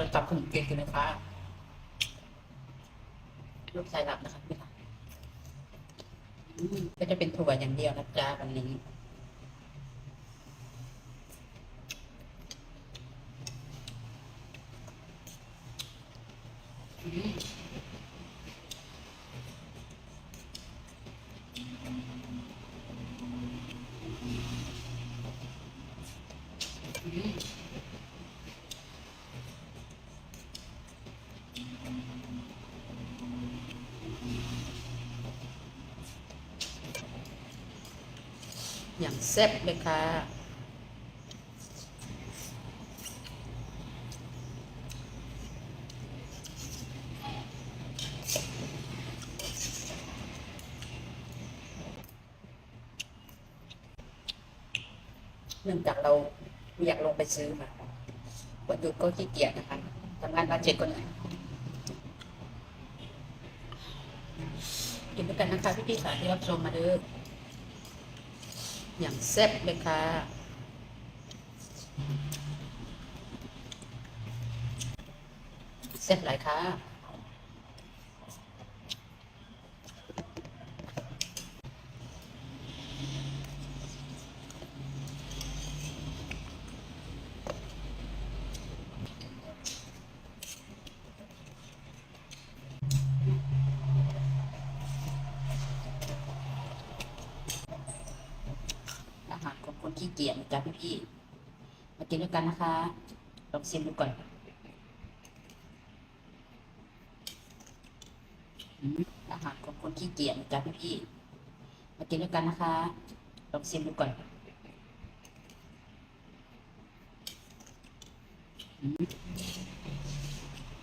ปิดจับขนมเก่งกันนะคะลูกชายหลับนะคะพี่หลับก็จะเป็นถั่วอย่างเดียวนะจ๊ะวันนี้อืมอืม อย่างแซ่บเลยค่ะ เนื่องจากเราอยากลงไปซื้อค่ะวันหยุดก็ขี้เกียจนะคะทำงานบานเจ็ดก็เหนื่อยกินด้วยกันนะคะพี่พี่ๆค่ะที่รับชมมาเด้อ อย่างแซ่บเลยค่ะ แซ่บหลายค่ะ อาหารของคนขี้ เกียจนะจ๊ะพี่ๆมากินด้วยกันนะคะลองชิมดูก่อนอาหารของคนขี้เกียจนะจ๊ะพี่ๆมากินด้วยกันนะคะลองชิมดูก่อน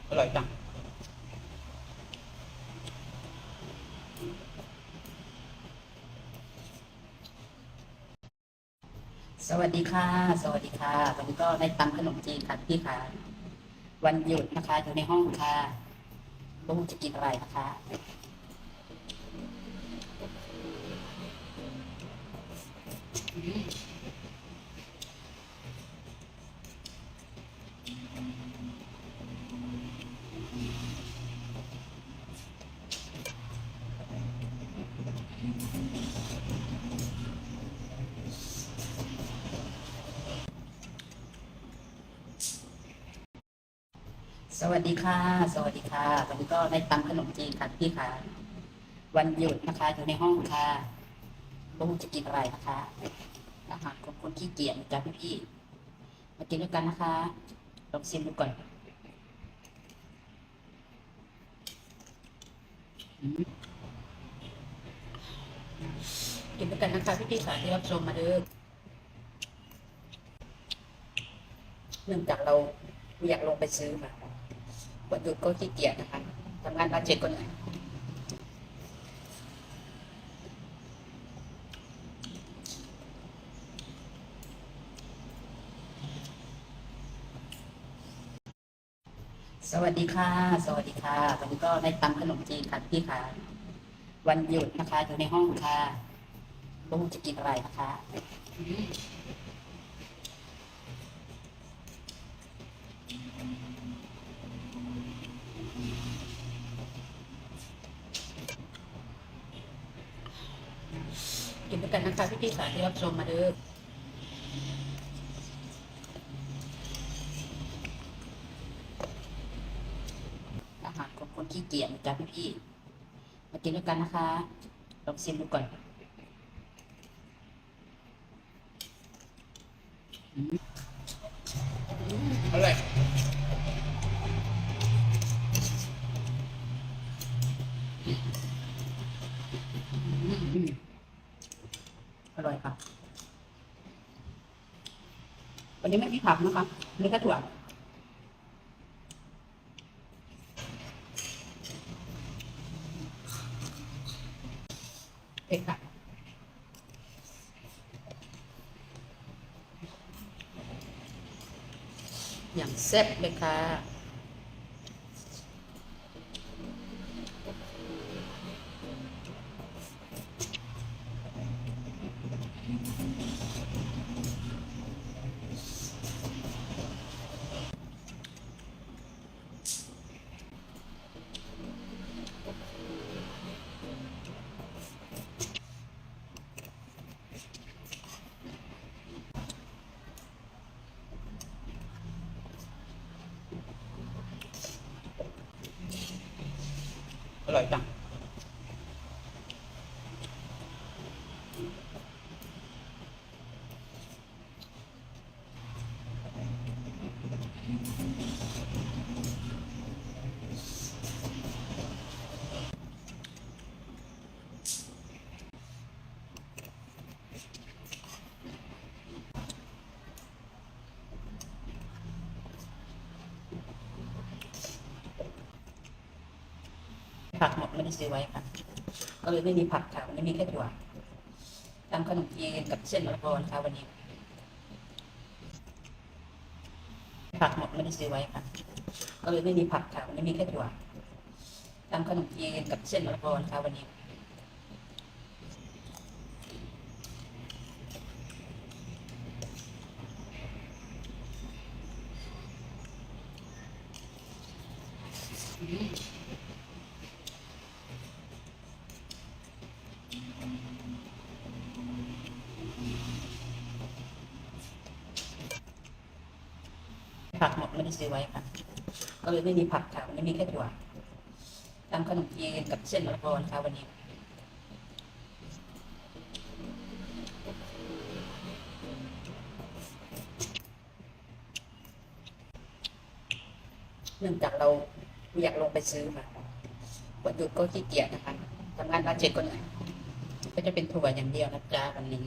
อร่อยจัง สวัสดีค่ะ สวัสดีค่ะวันนี้ก็ได้ตำขนมจีนค่ะพี่ค่ะ วันหยุดนะคะอยู่ในห้องค่ะลูกจะกินอะไรนะคะส วัสดีค่ะ สวัสดีค่ะวันนี้ก็ได้ตำขนมจีนค่ะพี่ค่ะ วันหยุดนะคะอยู่ในห้องค่ะลูกจะกินอะไรนะคะอาหารของคนขี้เกียจนจ๊ะพี่พี่มากินด้วยกันนะคะลองชิมดูก่อนกินด้วยกันนะคะพี่พี่ค่ะที่รับชมมาเด้อเนื่องจากเราอยากลงไปซื้อค่ะ วันหยุดก็ขี้เกียจนะคะทำงานบานเจ็ดก็เหนื่อยสวัสดีค่ะ สวัสดีค่ะ วันนี้ก็ได้ตำขนมจีนค่ะพี่ค่ะ วันหยุดนะคะอยู่ในห้องค่ะลูกจะกินอะไรนะคะอืม กินด้วยกันนะคะพี่พี่ๆค่ะที่รับชมมาเด้ออาหารของคนขี้เกียจนะจ๊ะพี่พี่ๆมากินด้วยกันนะคะลองชิมดูก่อนอืมอืมอร่อยอืม อร่อยค่ะ วันนี้ไม่มีผักนะคะมีแค่ถั่วเผ็ดค่ะอย่างแซ่บเลยค่ะ Cái 下 ผักหมดไม่ได้ซื้อไว้ค่ะ ก็เลยไม่มีผักค่ะวันนี้มีแค่ถั่วทำขนมจีนกับเส้นมะละกอนะคะวันนี้ผักหมดไม่ได้ซื้อไว้ค่ะ ก็เลยไม่มีผักค่ะวันนี้มีแค่ถั่วทำขนมจีนกับเส้นมะละกอนะคะวันนี้ผักหมด ไม่ได้ซื้อไว้ค่ะ ก็เลยไม่มีผักค่ะวันนี้มีแค่ถั่วทำขนมจีนกับเส้นมะละกอนะคะวันนี้เนื่องจากเราอยากลงไปซื้อค่ะวันหยุดก็ขี้เกียจนะคะทำงานบานเจ็ดก็เหนื่อยก็จะเป็นถั่วอย่างเดียวนะจ๊ะวันนี้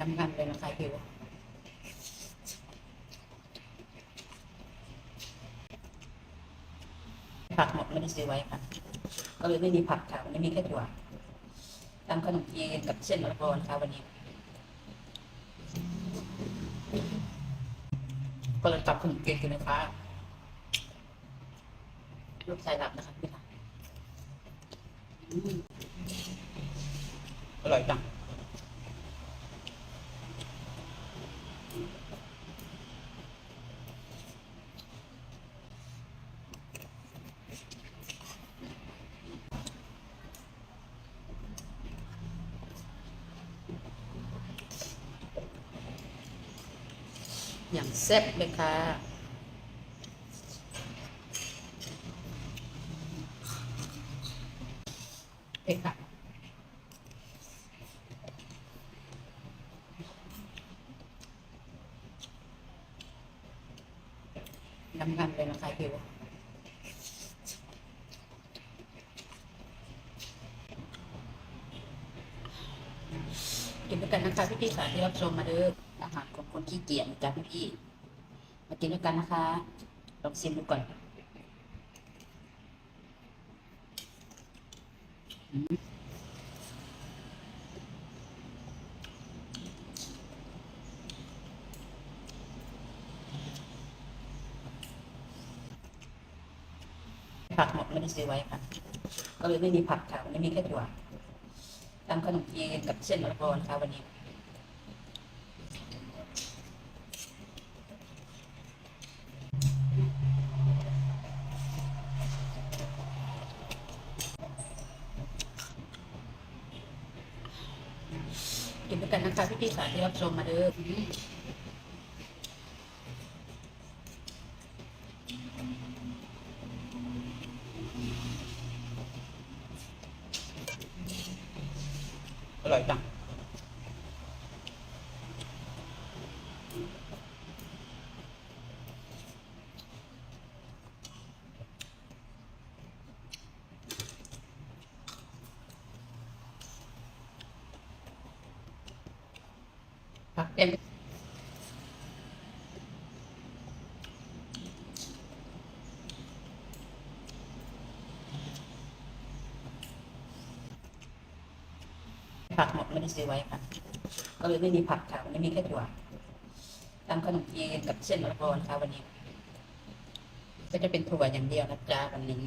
น้ำมันเลยนะคะคิวผักหมดไม่ได้ซื้อไว้ค่ะ ก็เลยไม่มีผักค่ะวันนี้มีแค่ถั่วทำขนมจีนกับเส้นมะละกอนะคะวันนี้ ก็เลยตับขนมจีนกันนะคะลูกชายหลับนะคะพี่ค่ะอร่อยจัง อย่างแซ่บเลยค่ะเผ็ดค่ะน้ำกันเลยนะคะคิวกินด้วยกันนะคะพี่พี่ๆค่ะที่รับชมมาเด้อ หารของคนขี้เกียจจ้ะพี่พี่มากินด้วยกันนะคะลองชิมดูก่อนผักหมดไม่ได้ซื้อไว้ค่ะก็เลยไม่มีผักค่ะวันนี้มีแค่ถั่วทำขนมจีนกับเส้นมะละกอนะคะวันนี้ กินด้วยกันนะคะพี่พี่ๆค่ะที่รับชมมาเด้ออืมอ ผักหมดไม่ได้ซื้อไว้ค่ะ ก็เลยไม่มีผักค่ะวันนี้มีแค่ถั่วทำขนมจีนกับเส้นมะละกอนะคะวันนี้ ก็จะเป็นถั่วอย่างเดียวนะจ๊ะวันนี้